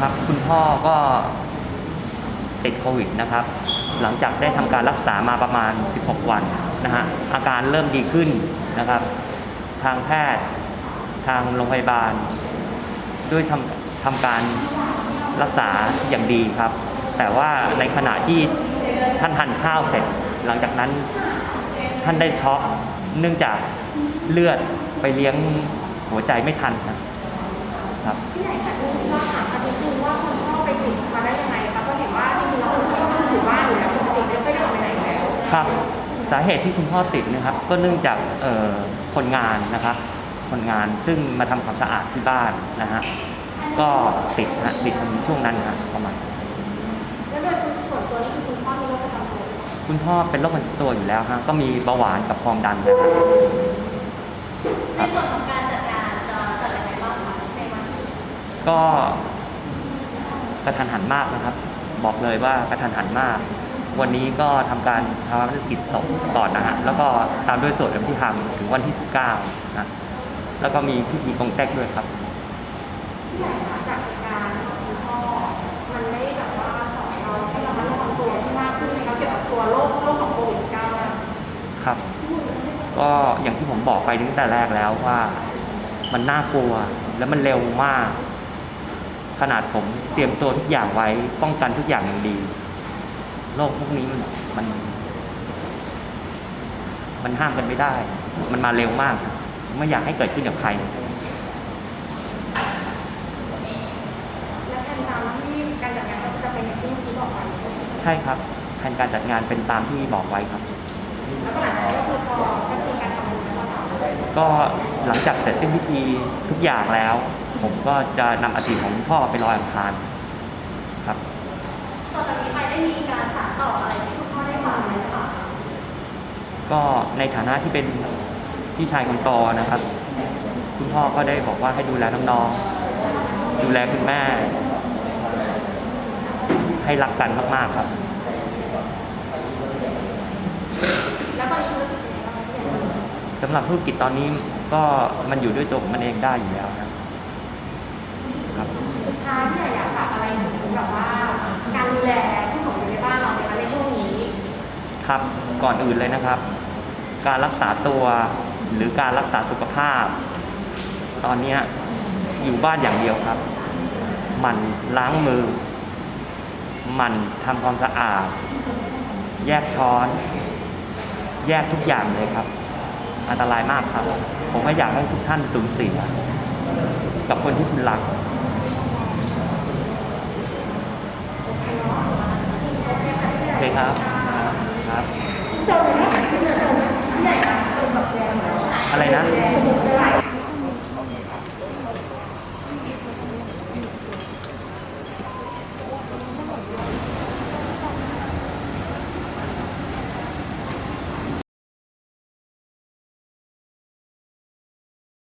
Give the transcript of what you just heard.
ครับ คุณพ่อก็ติดโควิดนะครับ หลังจากได้ทำการรักษามาประมาณ 16 วันนะฮะอาการเริ่มดีขึ้นนะครับ ทางแพทย์ทางโรงพยาบาล ด้วยทำทำการรักษาอย่างดีครับ แต่ว่าในขณะที่ท่านทานข้าวเสร็จ หลังจากนั้นท่านได้ช็อกเนื่องจากเลือดไปเลี้ยงหัวใจไม่ทันครับครับ สาเหตุที่คุณพ่อติดนะครับ ก็เนื่องจากเอ่อคนงานนะครับ คนงานซึ่งมาทำความสะอาดที่บ้านนะฮะก็ติดฮะติดในช่วงนั้นฮะประมาณแล้วโดยส่วนตัวนี่คือคุณพ่อมีโรคประจำตัวคุณพ่อเป็นโรคประจำตัวอยู่แล้วฮะก็มีเบาหวานกับความดันนะครับในส่วนของการจัดงานจะจัดยังไงบ้างคะในวันที่ก็กระทันหันมากนะครับ บอกเลยว่ากระทันหันมาก วันนี้ก็ทำการทำธุรกิจศพก่อนนะฮะ แล้วก็ตามด้วยสวดอภิธรรมถึงวันที่ 19 นะ แล้วก็มีพิธีกงเต็กด้วยครับพี่ใหญ่คะจากเหตุการณ์ของคุณพ่อมันได้แบบว่าสอนเราให้เรามาระวังตัวที่มากขึ้นไหมคะเกี่ยวกับตัวโรคโรคของโควิด -19 เนี่ยครับ ก็อย่างที่ผมบอกไปตั้งแต่แรกแล้วว่ามันน่ากลัวแล้วมันเร็วมาก ขนาดผมเตรียมตัวทุกอย่างไว้ป้องกันทุกอย่างอย่างดี โรคพวกนี้มันมัน มันห้ามกันไม่ได้ มันมาเร็วมาก ไม่อยากให้เกิดขึ้นกับใครและแทนตามที่การจัดงานก็จะเป็นอย่างที่เมื่อกี้บอกไปใช่ไหมใช่ครับแผนการจัดงานเป็นตามที่บอกไว้ครับ แล้วก็หลังจากนั้นก็คือพอก็มีการทำบุญแล้วก็ก็หลังจากเสร็จสิ้นพิธีทุกอย่างแล้ว ผมก็จะนำอัฐิของคุณพ่อไปลอยอังคารครับ ต่อจากนี้ไปได้มีการสานต่ออะไรที่คุณพ่อได้วางไว้หรือเปล่าคะ ก็ในฐานะที่เป็นพี่ชายคนโตนะครับ คุณพ่อก็ได้บอกว่าให้ดูแลน้องๆ ดูแลคุณแม่ ให้รักกันมากๆครับแล้วตอนนี้ธุรกิจเป็นยังไงบ้างคะพี่ใหญ่สำหรับธุรกิจตอนนี้ก็มันอยู่ด้วยตัวของมันเองได้อยู่แล้วครับครับ สุดท้ายพี่ใหญ่อยากฝากอะไรถึงแบบว่า การดูแลผู้สูงอายุในบ้านเราในวันในช่วงนี้ ครับก่อนอื่นเลยนะครับ การรักษาตัวหรือการรักษาสุขภาพ ตอนนี้อยู่บ้านอย่างเดียวครับ มันล้างมือ มันทำความสะอาด แยกช้อน แยกทุกอย่างเลยครับ อันตรายมากครับ ผมก็อยากให้ทุกท่านสูญเสีย กับคนที่คุณรักโอเคครับ ครับ